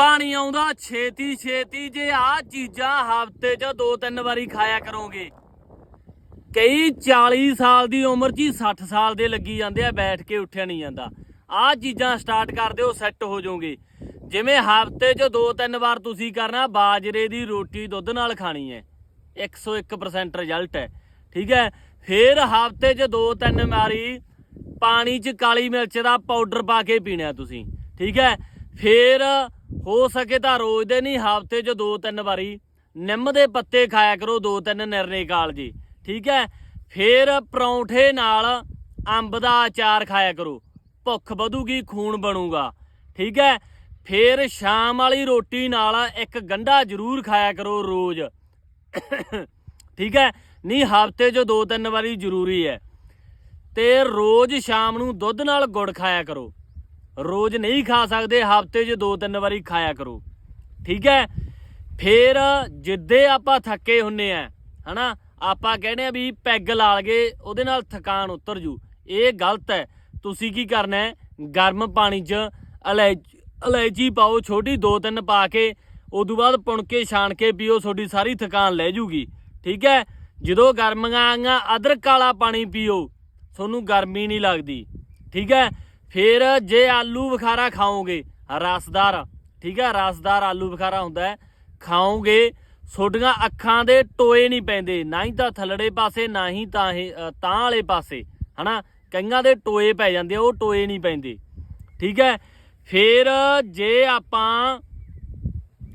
ਪਾਣੀ ਆਉਂਦਾ, ਛੇਤੀ ਛੇਤੀ ਜੇ ਆ ਚੀਜ਼ਾਂ ਹਫ਼ਤੇ 'ਚ ਦੋ ਤਿੰਨ ਵਾਰੀ ਖਾਇਆ ਕਰੋਗੇ। ਕਈ 40 ਸਾਲ ਦੀ ਉਮਰ 'ਚ ਹੀ 60 ਸਾਲ ਦੇ ਲੱਗੀ ਜਾਂਦੇ ਆ, ਬੈਠ ਕੇ ਉੱਠਿਆ ਨਹੀਂ ਜਾਂਦਾ। ਆ ਚੀਜ਼ਾਂ ਸਟਾਰਟ ਕਰ ਦਿਓ, ਸੈੱਟ ਹੋ ਜਾਓਗੇ। ਜਿਵੇਂ ਹਫ਼ਤੇ 'ਚ ਦੋ ਤਿੰਨ ਵਾਰ ਤੁਸੀਂ ਕਰਨਾ, ਬਾਜਰੇ ਦੀ ਰੋਟੀ ਦੁੱਧ ਨਾਲ ਖਾਣੀ ਹੈ। 101% ਰਿਜ਼ਲਟ ਹੈ, ਠੀਕ ਹੈ? ਫਿਰ ਹਫ਼ਤੇ 'ਚ ਦੋ ਤਿੰਨ ਵਾਰੀ ਪਾਣੀ 'ਚ ਕਾਲੀ ਮਿਰਚ ਦਾ ਪਾਊਡਰ ਪਾ ਕੇ ਪੀਣਾ ਤੁਸੀਂ, ਠੀਕ ਹੈ? ਫਿਰ ਹੋ ਸਕੇ ਤਾਂ ਰੋਜ਼ ਦੇ ਨਹੀਂ, ਹਫ਼ਤੇ 'ਚ ਦੋ ਤਿੰਨ ਵਾਰੀ। ਨਿੰਮ ਦੇ ਪੱਤੇ ਖਾਇਆ ਕਰੋ, ਦੋ ਤਿੰਨ ਨਿਰਨੇ ਕਾਲ ਜੀ। ਠੀਕ ਹੈ? ਫਿਰ ਪਰੌਂਠੇ ਨਾਲ ਅੰਬ ਦਾ ਅਚਾਰ ਖਾਇਆ ਕਰੋ। ਭੁੱਖ ਵਧੂਗੀ, ਖੂਨ ਬਣੂਗਾ। ਠੀਕ ਹੈ? ਫਿਰ ਸ਼ਾਮ ਵਾਲੀ ਰੋਟੀ ਨਾਲ ਇੱਕ ਗੰਢਾ ਜ਼ਰੂਰ ਖਾਇਆ ਕਰੋ ਰੋਜ਼। ਠੀਕ ਹੈ? ਨਹੀਂ, ਹਫ਼ਤੇ 'ਚ ਦੋ ਤਿੰਨ ਵਾਰੀ ਜ਼ਰੂਰੀ ਹੈ। ਤੇ ਰੋਜ਼ ਸ਼ਾਮ ਨੂੰ ਦੁੱਧ ਨਾਲ ਗੁੜ ਖਾਇਆ ਕਰੋ। ਰੋਜ਼ ਨਹੀਂ ਖਾ ਸਕਦੇ, ਹਫ਼ਤੇ 'ਚ ਦੋ ਤਿੰਨ ਵਾਰੀ ਖਾਇਆ ਕਰੋ। ਠੀਕ ਹੈ? ਫੇਰ ਜਿੱਦੇ ਆਪਾਂ ਥੱਕੇ ਹੁੰਨੇ ਆ, ਹਨਾ, ਆਪਾਂ ਕਹਿੰਦੇ ਆ ਵੀ ਪੈਗ ਲਾ ਲਗੇ ਉਹਦੇ ਨਾਲ ਥਕਾਨ ਉਤਰ ਜੂ। ਇਹ ਗਲਤ ਹੈ। ਤੁਸੀਂ ਕੀ ਕਰਨਾ ਹੈ? ਗਰਮ ਪਾਣੀ 'ਚ ਇਲਾਇਚੀ ਇਲਾਇਚੀ ਪਾਓ, ਛੋਟੀ ਦੋ ਤਿੰਨ ਪਾ ਕੇ, ਉਦੋਂ ਬਾਅਦ ਪੁਣ ਕੇ ਛਾਣ ਕੇ ਪੀਓ, ਤੁਹਾਡੀ ਸਾਰੀ ਥਕਾਨ ਲੈ ਜੂਗੀ। ਠੀਕ ਹੈ? ਜਦੋਂ ਗਰਮੀਆਂ ਆਈਆਂ ਅਦਰਕ ਵਾਲਾ ਪਾਣੀ ਪੀਓ, ਤੁਹਾਨੂੰ ਗਰਮੀ ਨਹੀਂ ਲੱਗਦੀ। ਠੀਕ ਹੈ? ਫਿਰ ਜੇ ਆਲੂ ਬੁਖਾਰਾ ਖਾਓਗੇ, ਰਸਦਾਰ, ਠੀਕ ਹੈ ਰਸਦਾਰ ਆਲੂ ਬੁਖਾਰਾ ਹੁੰਦਾ ਹੈ, ਖਾਓਗੇ, ਤੁਹਾਡੀਆਂ ਅੱਖਾਂ ਦੇ ਟੋਏ ਨਹੀਂ ਪੈਂਦੇ, ਨਾ ਹੀ ਤਾਂ ਥੱਲੜੇ ਪਾਸੇ, ਨਾ ਹੀ ਤਾਂ ਇਹ ਤਾਂ ਵਾਲੇ ਪਾਸੇ, ਹਨਾ? ਕਈਆਂ ਦੇ ਟੋਏ ਪੈ ਜਾਂਦੇ ਆ, ਉਹ ਟੋਏ ਨਹੀਂ ਪੈਂਦੇ, ਠੀਕ ਹੈ? ਫਿਰ ਜੇ ਆਪਾਂ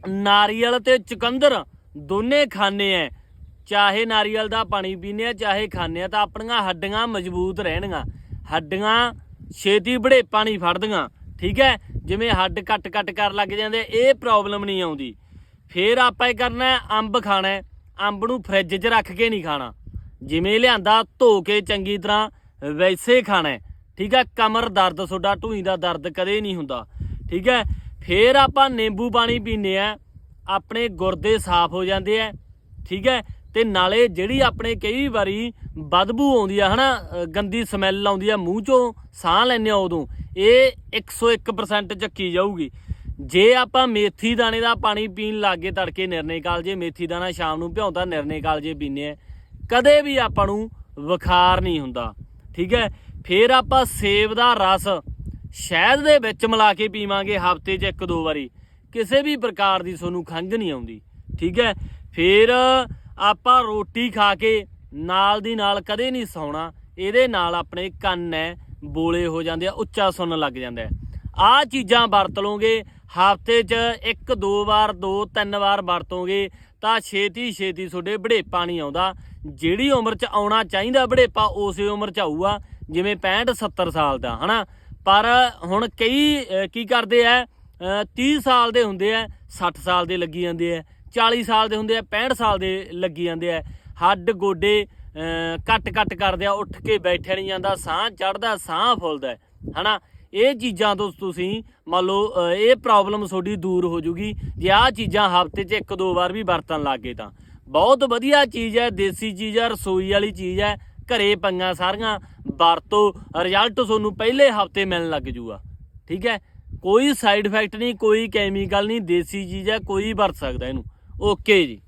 ਨਾਰੀਅਲ ਤੇ ਚੁਕੰਦਰ ਦੋਨੇ ਖਾਣੇ ਐ, ਚਾਹੇ ਨਾਰੀਅਲ ਦਾ ਪਾਣੀ ਪੀਨੇ ਆ, ਚਾਹੇ ਖਾਣੇ ਆ, ਤਾਂ ਆਪਣੀਆਂ ਹੱਡੀਆਂ ਮਜ਼ਬੂਤ ਰਹਿਣਗੀਆਂ, ਹੱਡੀਆਂ ਛੇਤੀ ਬੜੇਪਾ ਨਹੀਂ ਫੜਦੀਆਂ, ਠੀਕ ਹੈ? ਜਿਵੇਂ ਹੱਡ ਕੱਟ ਕੱਟ ਕਰ ਲੱਗ ਜਾਂਦੇ, ਇਹ ਪ੍ਰੋਬਲਮ ਨਹੀਂ ਆਉਂਦੀ। ਫੇਰ ਆਪਾਂ ਇਹ ਕਰਨਾ ਅੰਬ ਖਾਣਾ ਅੰਬ ਨੂੰ ਫ੍ਰਿਜ 'ਚ ਰੱਖ ਕੇ ਨਹੀਂ ਖਾਣਾ। ਜਿਵੇਂ ਲਿਆਂਦਾ, ਧੋ ਕੇ ਚੰਗੀ ਤਰ੍ਹਾਂ ਵੈਸੇ ਖਾਣਾ ਠੀਕ ਹੈ? ਕਮਰ ਦਰਦ, ਤੁਹਾਡਾ ਢੂਈ ਦਾ ਦਰਦ ਕਦੇ ਨਹੀਂ ਹੁੰਦਾ, ਠੀਕ ਹੈ? ਫੇਰ ਆਪਾਂ ਨਿੰਬੂ ਪਾਣੀ ਪੀਨੇ ਆ ਆਪਣੇ ਗੁਰਦੇ ਸਾਫ਼ ਹੋ ਜਾਂਦੇ ਆ ਠੀਕ ਹੈ? ਤੇ ਨਾਲੇ ਜਿਹੜੀ ਆਪਣੇ ਕਈ ਵਾਰੀ ਬਦਬੂ ਆਉਂਦੀ ਆ ਹਨਾ ਅ, ਗੰਦੀ ਸਮੈਲ ਆਉਂਦੀ ਆ ਮੂੰਹ ਚੋਂ ਸਾਹ ਲੈਂਦੇ ਆ ਉਦੋਂ ਇਹ 101% ਚੱਕੀ ਜਾਊਗੀ। ਜੇ ਆਪਾਂ ਮੇਥੀ ਦਾਣੇ ਦਾ ਪਾਣੀ ਪੀਣ ਲੱਗੇ ਤੜਕੇ ਨਿਰਣੇ ਕਾਲਜੇ ਮੇਥੀ ਦਾਣਾ ਸ਼ਾਮ ਨੂੰ ਭਿਉਂਦਾ ਨਿਰਣੇ ਕਾਲਜੇ ਪੀਨੇ ਆ ਕਦੇ ਵੀ ਆਪਾਂ ਨੂੰ ਬੁਖਾਰ ਨਹੀਂ ਹੁੰਦਾ ਠੀਕ ਹੈ? ਫਿਰ ਆਪਾਂ ਸੇਬ ਦਾ ਰਸ ਸ਼ਹਿਦ ਦੇ ਵਿੱਚ ਮਿਲਾ ਕੇ ਪੀਵਾਂਗੇ ਹਫ਼ਤੇ 'ਚ ਇੱਕ ਦੋ ਵਾਰੀ ਕਿਸੇ ਵੀ ਪ੍ਰਕਾਰ ਦੀ ਤੁਹਾਨੂੰ ਖੰਝ ਨਹੀਂ ਆਉਂਦੀ ਠੀਕ ਹੈ? ਫਿਰ ਆਪਾਂ ਰੋਟੀ ਖਾ ਕੇ ਨਾਲ ਦੀ ਨਾਲ ਕਦੇ ਨਹੀਂ ਸੌਣਾ। ਇਹਦੇ ਨਾਲ ਆਪਣੇ ਕੰਨ ਹੈ ਬੋਲੇ ਹੋ ਜਾਂਦੇ ਆ ਉੱਚਾ ਸੁਣਨ ਲੱਗ ਜਾਂਦਾ ਹੈ ਆ ਚੀਜ਼ਾਂ ਵਰਤ ਲਓਗੇ ਹਫ਼ਤੇ 'ਚ ਇੱਕ ਦੋ ਵਾਰ ਦੋ ਤਿੰਨ ਵਾਰ ਵਰਤੋਗੇ ਤਾਂ ਛੇਤੀ ਛੇਤੀ ਤੁਹਾਡੇ ਬੜੇਪਾ ਨਹੀਂ ਆਉਂਦਾ। ਜਿਹੜੀ ਉਮਰ 'ਚ ਆਉਣਾ ਚਾਹੀਦਾ ਬੜੇਪਾ ਉਸੇ ਉਮਰ 'ਚ ਆਊਗਾ ਜਿਵੇਂ 65 70 ਸਾਲ ਦਾ ਹਨਾ? ਪਰ ਹੁਣ ਕਈ ਕੀ ਕਰਦੇ ਆ ਅਹ, 30 ਸਾਲ ਦੇ ਹੁੰਦੇ ਆ 60 ਸਾਲ ਦੇ ਲੱਗੀ ਜਾਂਦੇ ਆ 40 ਸਾਲ ਦੇ ਹੁੰਦੇ ਆ 65 ਸਾਲ ਦੇ ਲੱਗੀ ਜਾਂਦੇ ਆ। ਹੱਡ ਗੋਡੇ ਕੱਟ ਕੱਟ ਕਰਦੇ ਆ ਉੱਠ ਕੇ ਬੈਠਿਆ ਨਹੀਂ ਜਾਂਦਾ ਸਾਹ ਚੜਦਾ ਸਾਹ ਫੁੱਲਦਾ ਹੈ, ਹਨਾ? ਇਹ ਚੀਜ਼ਾਂ ਤੋਂ ਤੁਸੀਂ ਮੰਨ ਲਓ ਇਹ ਪ੍ਰੋਬਲਮ ਤੁਹਾਡੀ ਦੂਰ ਹੋ ਜੂਗੀ। ਜੇ ਆਹ ਚੀਜ਼ਾਂ ਹਫ਼ਤੇ 'ਚ ਇੱਕ ਦੋ ਵਾਰ ਵੀ ਵਰਤਣ ਲੱਗੇ ਤਾਂ। ਬਹੁਤ ਵਧੀਆ ਚੀਜ਼ ਹੈ ਦੇਸੀ ਚੀਜ਼ ਹੈ ਰਸੋਈ ਵਾਲੀ ਚੀਜ਼ ਹੈ ਘਰੇ ਪੰਗਾ ਸਾਰੀਆਂ ਵਰਤੋ ਰਿਜ਼ਲਟ ਤੁਹਾਨੂੰ ਪਹਿਲੇ ਹਫ਼ਤੇ ਮਿਲਣ ਲੱਗ ਜੂਗਾ ਠੀਕ ਹੈ? ਕੋਈ ਸਾਈਡ ਇਫੈਕਟ ਨਹੀਂ ਕੋਈ ਕੈਮੀਕਲ ਨਹੀਂ ਦੇਸੀ ਚੀਜ਼ ਹੈ ਕੋਈ ਵਰਤ ਸਕਦਾ ਇਹਨੂੰ। ਓਕੇ ਜੀ।